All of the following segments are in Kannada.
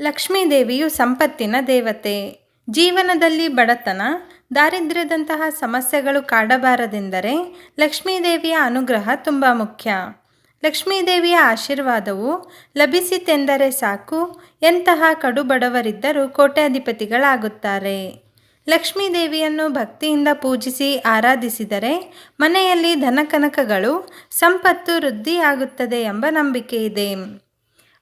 ಲಕ್ಷ್ಮೀದೇವಿಯು ಸಂಪತ್ತಿನ ದೇವತೆ. ಜೀವನದಲ್ಲಿ ಬಡತನ, ದಾರಿದ್ರ್ಯದಂತಹ ಸಮಸ್ಯೆಗಳು ಕಾಡಬಾರದೆಂದರೆ ಲಕ್ಷ್ಮೀದೇವಿಯ ಅನುಗ್ರಹ ತುಂಬ ಮುಖ್ಯ. ಲಕ್ಷ್ಮೀದೇವಿಯ ಆಶೀರ್ವಾದವು ಲಭಿಸಿತೆಂದರೆ ಸಾಕು, ಎಂತಹ ಕಡು ಬಡವರಿದ್ದರೂ ಕೋಟ್ಯಾಧಿಪತಿಗಳಾಗುತ್ತಾರೆ. ಲಕ್ಷ್ಮೀದೇವಿಯನ್ನು ಭಕ್ತಿಯಿಂದ ಪೂಜಿಸಿ ಆರಾಧಿಸಿದರೆ ಮನೆಯಲ್ಲಿ ಧನಕನಕಗಳು, ಸಂಪತ್ತು ವೃದ್ಧಿಯಾಗುತ್ತದೆ ಎಂಬ ನಂಬಿಕೆ ಇದೆ.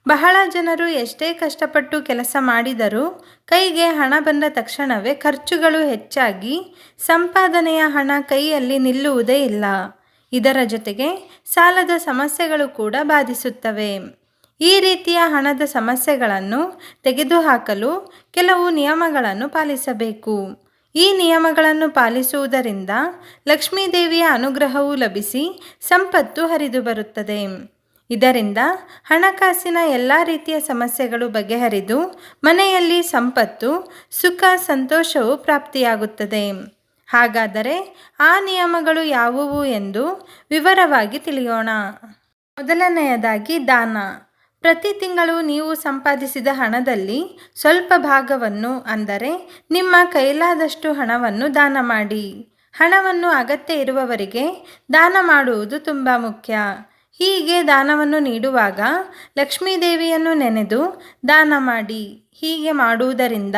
ಬಹಳ ಜನರು ಎಷ್ಟೇ ಕಷ್ಟಪಟ್ಟು ಕೆಲಸ ಮಾಡಿದರೂ ಕೈಗೆ ಹಣ ಬಂದ ತಕ್ಷಣವೇ ಖರ್ಚುಗಳು ಹೆಚ್ಚಾಗಿ ಸಂಪಾದನೆಯ ಹಣ ಕೈಯಲ್ಲಿ ನಿಲ್ಲುವುದೇ ಇಲ್ಲ. ಇದರ ಜೊತೆಗೆ ಸಾಲದ ಸಮಸ್ಯೆಗಳು ಕೂಡ ಬಾಧಿಸುತ್ತವೆ. ಈ ರೀತಿಯ ಹಣದ ಸಮಸ್ಯೆಗಳನ್ನು ತೆಗೆದುಹಾಕಲು ಕೆಲವು ನಿಯಮಗಳನ್ನು ಪಾಲಿಸಬೇಕು. ಈ ನಿಯಮಗಳನ್ನು ಪಾಲಿಸುವುದರಿಂದ ಲಕ್ಷ್ಮೀದೇವಿಯ ಅನುಗ್ರಹವು ಲಭಿಸಿ ಸಂಪತ್ತು ಹರಿದು ಬರುತ್ತದೆ ಇದರಿಂದ ಹಣಕಾಸಿನ ಎಲ್ಲ ರೀತಿಯ ಸಮಸ್ಯೆಗಳು ಬಗೆಹರಿದು ಮನೆಯಲ್ಲಿ ಸಂಪತ್ತು, ಸುಖ, ಸಂತೋಷವು ಪ್ರಾಪ್ತಿಯಾಗುತ್ತದೆ. ಹಾಗಾದರೆ ಆ ನಿಯಮಗಳು ಯಾವುವು ಎಂದು ವಿವರವಾಗಿ ತಿಳಿಯೋಣ. ಮೊದಲನೆಯದಾಗಿ ದಾನ. ಪ್ರತಿ ತಿಂಗಳು ನೀವು ಸಂಪಾದಿಸಿದ ಹಣದಲ್ಲಿ ಸ್ವಲ್ಪ ಭಾಗವನ್ನು, ಅಂದರೆ ನಿಮ್ಮ ಕೈಲಾದಷ್ಟು ಹಣವನ್ನು ದಾನ ಮಾಡಿ. ಹಣವನ್ನು ಅಗತ್ಯ ಇರುವವರಿಗೆ ದಾನ ಮಾಡುವುದು ತುಂಬ ಮುಖ್ಯ. ಹೀಗೆ ದಾನವನ್ನು ನೀಡುವಾಗ ಲಕ್ಷ್ಮೀದೇವಿಯನ್ನು ನೆನೆದು ದಾನ ಮಾಡಿ. ಹೀಗೆ ಮಾಡುವುದರಿಂದ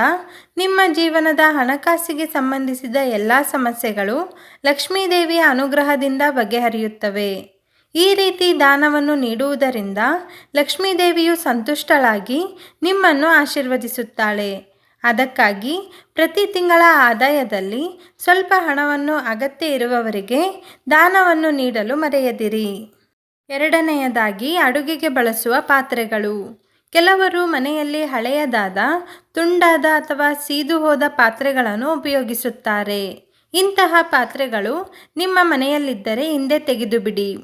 ನಿಮ್ಮ ಜೀವನದ ಹಣಕಾಸಿಗೆ ಸಂಬಂಧಿಸಿದ ಎಲ್ಲ ಸಮಸ್ಯೆಗಳು ಲಕ್ಷ್ಮೀದೇವಿಯ ಅನುಗ್ರಹದಿಂದ ಬಗೆಹರಿಯುತ್ತವೆ. ಈ ರೀತಿ ದಾನವನ್ನು ನೀಡುವುದರಿಂದ ಲಕ್ಷ್ಮೀದೇವಿಯು ಸಂತುಷ್ಟಳಾಗಿ ನಿಮ್ಮನ್ನು ಆಶೀರ್ವದಿಸುತ್ತಾಳೆ. ಅದಕ್ಕಾಗಿ ಪ್ರತಿ ತಿಂಗಳ ಆದಾಯದಲ್ಲಿ ಸ್ವಲ್ಪ ಹಣವನ್ನು ಅಗತ್ಯ ಇರುವವರಿಗೆ ದಾನವನ್ನು ನೀಡಲು ಮರೆಯದಿರಿ. ಎರಡನೆಯದಾಗಿ ಅಡುಗೆಗೆ ಬಳಸುವ ಪಾತ್ರೆಗಳು. ಕೆಲವರು ಮನೆಯಲ್ಲಿ ಹಳೆಯದಾದ, ತುಂಡಾದ ಅಥವಾ ಸೀದು ಹೋದ ಪಾತ್ರೆಗಳನ್ನು ಉಪಯೋಗಿಸುತ್ತಾರೆ. ಇಂತಹ ಪಾತ್ರೆಗಳು ನಿಮ್ಮ ಮನೆಯಲ್ಲಿದ್ದರೆ ಹಿಂದೆ ತೆಗೆದುಬಿಡಿ.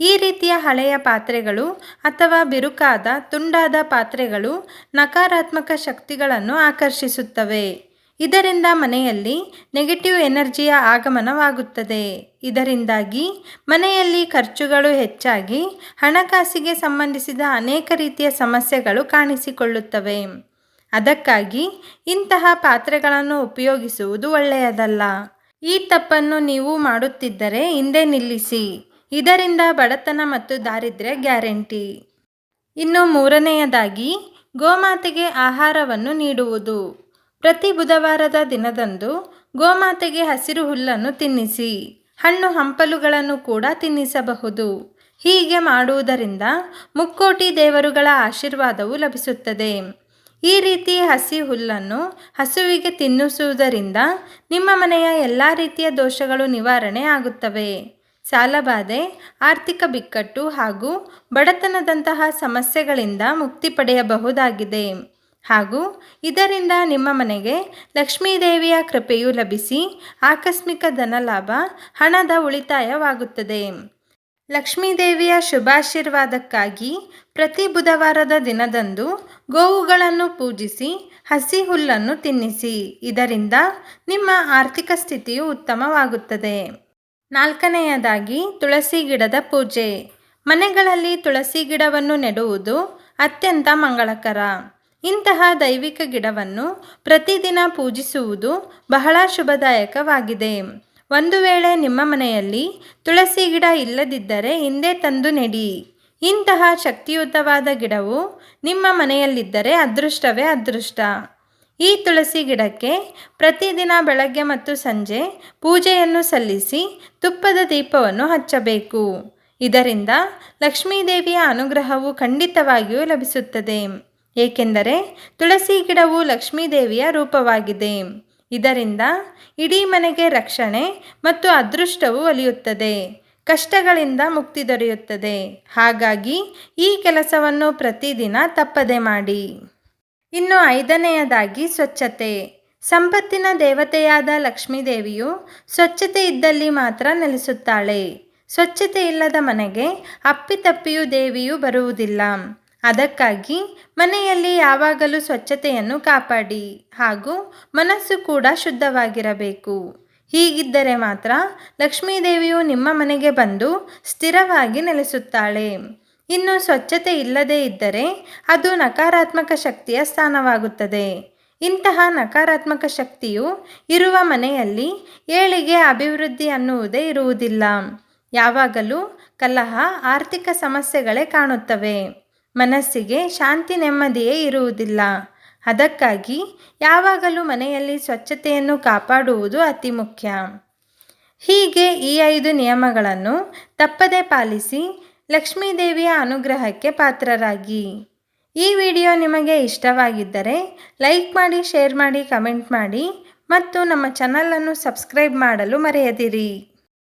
ಈ ರೀತಿಯ ಹಳೆಯ ಪಾತ್ರೆಗಳು ಅಥವಾ ಬಿರುಕಾದ, ತುಂಡಾದ ಪಾತ್ರೆಗಳು ನಕಾರಾತ್ಮಕ ಶಕ್ತಿಗಳನ್ನು ಆಕರ್ಷಿಸುತ್ತವೆ. ಇದರಿಂದ ಮನೆಯಲ್ಲಿ ನೆಗೆಟಿವ್ ಎನರ್ಜಿಯ ಆಗಮನವಾಗುತ್ತದೆ. ಇದರಿಂದಾಗಿ ಮನೆಯಲ್ಲಿ ಖರ್ಚುಗಳು ಹೆಚ್ಚಾಗಿ ಹಣಕಾಸಿಗೆ ಸಂಬಂಧಿಸಿದ ಅನೇಕ ರೀತಿಯ ಸಮಸ್ಯೆಗಳು ಕಾಣಿಸಿಕೊಳ್ಳುತ್ತವೆ. ಅದಕ್ಕಾಗಿ ಇಂತಹ ಪಾತ್ರೆಗಳನ್ನು ಉಪಯೋಗಿಸುವುದು ಒಳ್ಳೆಯದಲ್ಲ. ಈ ತಪ್ಪನ್ನು ನೀವು ಮಾಡುತ್ತಿದ್ದರೆ ಹಿಂದೆ ನಿಲ್ಲಿಸಿ. ಇದರಿಂದ ಬಡತನ ಮತ್ತು ದಾರಿದ್ರ್ಯ ಗ್ಯಾರಂಟಿ. ಇನ್ನು ಮೂರನೆಯದಾಗಿ ಗೋಮಾತೆಗೆ ಆಹಾರವನ್ನು ನೀಡುವುದು. ಪ್ರತಿ ಬುಧವಾರದ ದಿನದಂದು ಗೋಮಾತೆಗೆ ಹಸಿರು ಹುಲ್ಲನ್ನು ತಿನ್ನಿಸಿ, ಹಣ್ಣು ಹಂಪಲುಗಳನ್ನು ಕೂಡ ತಿನ್ನಿಸಬಹುದು. ಹೀಗೆ ಮಾಡುವುದರಿಂದ ಮುಕ್ಕೋಟಿ ದೇವರುಗಳ ಆಶೀರ್ವಾದವು ಲಭಿಸುತ್ತದೆ. ಈ ರೀತಿ ಹಸಿ ಹುಲ್ಲನ್ನು ಹಸುವಿಗೆ ತಿನ್ನಿಸುವುದರಿಂದ ನಿಮ್ಮ ಮನೆಯ ಎಲ್ಲ ರೀತಿಯ ದೋಷಗಳು ನಿವಾರಣೆ ಆಗುತ್ತವೆ. ಸಾಲಬಾಧೆ, ಆರ್ಥಿಕ ಬಿಕ್ಕಟ್ಟು ಹಾಗೂ ಬಡತನದಂತಹ ಸಮಸ್ಯೆಗಳಿಂದ ಮುಕ್ತಿ ಪಡೆಯಬಹುದಾಗಿದೆ. ಹಾಗೂ ಇದರಿಂದ ನಿಮ್ಮ ಮನೆಗೆ ಲಕ್ಷ್ಮೀದೇವಿಯ ಕೃಪೆಯು ಲಭಿಸಿ ಆಕಸ್ಮಿಕ ಧನಲಾಭ ಹಣದ ಉಳಿತಾಯವಾಗುತ್ತದೆ. ಲಕ್ಷ್ಮೀದೇವಿಯ ಶುಭಾಶೀರ್ವಾದಕ್ಕಾಗಿ ಪ್ರತಿ ಬುಧವಾರದ ದಿನದಂದು ಗೋವುಗಳನ್ನು ಪೂಜಿಸಿ ಹಸಿ ಹುಲ್ಲನ್ನು ತಿನ್ನಿಸಿ. ಇದರಿಂದ ನಿಮ್ಮ ಆರ್ಥಿಕ ಸ್ಥಿತಿಯು ಉತ್ತಮವಾಗುತ್ತದೆ. ನಾಲ್ಕನೆಯದಾಗಿ ತುಳಸಿ ಗಿಡದ ಪೂಜೆ. ಮನೆಗಳಲ್ಲಿ ತುಳಸಿ ಗಿಡವನ್ನು ನೆಡುವುದು ಅತ್ಯಂತ ಮಂಗಳಕರ. ಇಂತಹ ದೈವಿಕ ಗಿಡವನ್ನು ಪ್ರತಿದಿನ ಪೂಜಿಸುವುದು ಬಹಳ ಶುಭದಾಯಕವಾಗಿದೆ. ಒಂದು ವೇಳೆ ನಿಮ್ಮ ಮನೆಯಲ್ಲಿ ತುಳಸಿ ಗಿಡ ಇಲ್ಲದಿದ್ದರೆ ಹಿಂದೆ ತಂದು ನೆಡಿ. ಇಂತಹ ಶಕ್ತಿಯುತವಾದ ಗಿಡವು ನಿಮ್ಮ ಮನೆಯಲ್ಲಿದ್ದರೆ ಅದೃಷ್ಟವೇ ಅದೃಷ್ಟ. ಈ ತುಳಸಿ ಗಿಡಕ್ಕೆ ಪ್ರತಿದಿನ ಬೆಳಗ್ಗೆ ಮತ್ತು ಸಂಜೆ ಪೂಜೆಯನ್ನು ಸಲ್ಲಿಸಿ ತುಪ್ಪದ ದೀಪವನ್ನು ಹಚ್ಚಬೇಕು. ಇದರಿಂದ ಲಕ್ಷ್ಮೀದೇವಿಯ ಅನುಗ್ರಹವು ಖಂಡಿತವಾಗಿಯೂ ಲಭಿಸುತ್ತದೆ. ಏಕೆಂದರೆ ತುಳಸಿ ಗಿಡವು ಲಕ್ಷ್ಮೀದೇವಿಯ ರೂಪವಾಗಿದೆ. ಇದರಿಂದ ಇಡೀ ಮನೆಗೆ ರಕ್ಷಣೆ ಮತ್ತು ಅದೃಷ್ಟವು ಒಲಿಯುತ್ತದೆ. ಕಷ್ಟಗಳಿಂದ ಮುಕ್ತಿ ದೊರೆಯುತ್ತದೆ. ಹಾಗಾಗಿ ಈ ಕೆಲಸವನ್ನು ಪ್ರತಿದಿನ ತಪ್ಪದೆ ಮಾಡಿ. ಇನ್ನು ಐದನೆಯದಾಗಿ ಸ್ವಚ್ಛತೆ. ಸಂಪತ್ತಿನ ದೇವತೆಯಾದ ಲಕ್ಷ್ಮೀದೇವಿಯು ಸ್ವಚ್ಛತೆ ಇದ್ದಲ್ಲಿ ಮಾತ್ರ ನೆಲೆಸುತ್ತಾಳೆ. ಸ್ವಚ್ಛತೆ ಇಲ್ಲದ ಮನೆಗೆ ಅಪ್ಪಿತಪ್ಪಿಯೂ ದೇವಿಯು ಬರುವುದಿಲ್ಲ. ಅದಕ್ಕಾಗಿ ಮನೆಯಲ್ಲಿ ಯಾವಾಗಲೂ ಸ್ವಚ್ಛತೆಯನ್ನು ಕಾಪಾಡಿ ಹಾಗೂ ಮನಸ್ಸು ಕೂಡ ಶುದ್ಧವಾಗಿರಬೇಕು. ಹೀಗಿದ್ದರೆ ಮಾತ್ರ ಲಕ್ಷ್ಮೀದೇವಿಯು ನಿಮ್ಮ ಮನೆಗೆ ಬಂದು ಸ್ಥಿರವಾಗಿ ನೆಲೆಸುತ್ತಾಳೆ. ಇನ್ನು ಸ್ವಚ್ಛತೆ ಇಲ್ಲದೇ ಇದ್ದರೆ ಅದು ನಕಾರಾತ್ಮಕ ಶಕ್ತಿಯ ಸ್ಥಾನವಾಗುತ್ತದೆ. ಇಂತಹ ನಕಾರಾತ್ಮಕ ಶಕ್ತಿಯು ಇರುವ ಮನೆಯಲ್ಲಿ ಏಳಿಗೆ ಅಭಿವೃದ್ಧಿ ಅನ್ನುವುದೇ ಇರುವುದಿಲ್ಲ. ಯಾವಾಗಲೂ ಕಲಹ, ಆರ್ಥಿಕ ಸಮಸ್ಯೆಗಳೇ ಕಾಣುತ್ತವೆ. ಮನಸ್ಸಿಗೆ ಶಾಂತಿ ನೆಮ್ಮದಿಯೇ ಇರುವುದಿಲ್ಲ. ಅದಕ್ಕಾಗಿ ಯಾವಾಗಲೂ ಮನೆಯಲ್ಲಿ ಸ್ವಚ್ಛತೆಯನ್ನು ಕಾಪಾಡುವುದು ಅತಿ ಮುಖ್ಯ. ಹೀಗೆ ಈ ಐದು ನಿಯಮಗಳನ್ನು ತಪ್ಪದೆ ಪಾಲಿಸಿ ಲಕ್ಷ್ಮೀದೇವಿಯ ಅನುಗ್ರಹಕ್ಕೆ ಪಾತ್ರರಾಗಿ. ಈ ವಿಡಿಯೋ ನಿಮಗೆ ಇಷ್ಟವಾಗಿದ್ದರೆ ಲೈಕ್ ಮಾಡಿ, ಶೇರ್ ಮಾಡಿ, ಕಮೆಂಟ್ ಮಾಡಿ ಮತ್ತು ನಮ್ಮ ಚಾನಲನ್ನು ಸಬ್ಸ್ಕ್ರೈಬ್ ಮಾಡಲು ಮರೆಯದಿರಿ.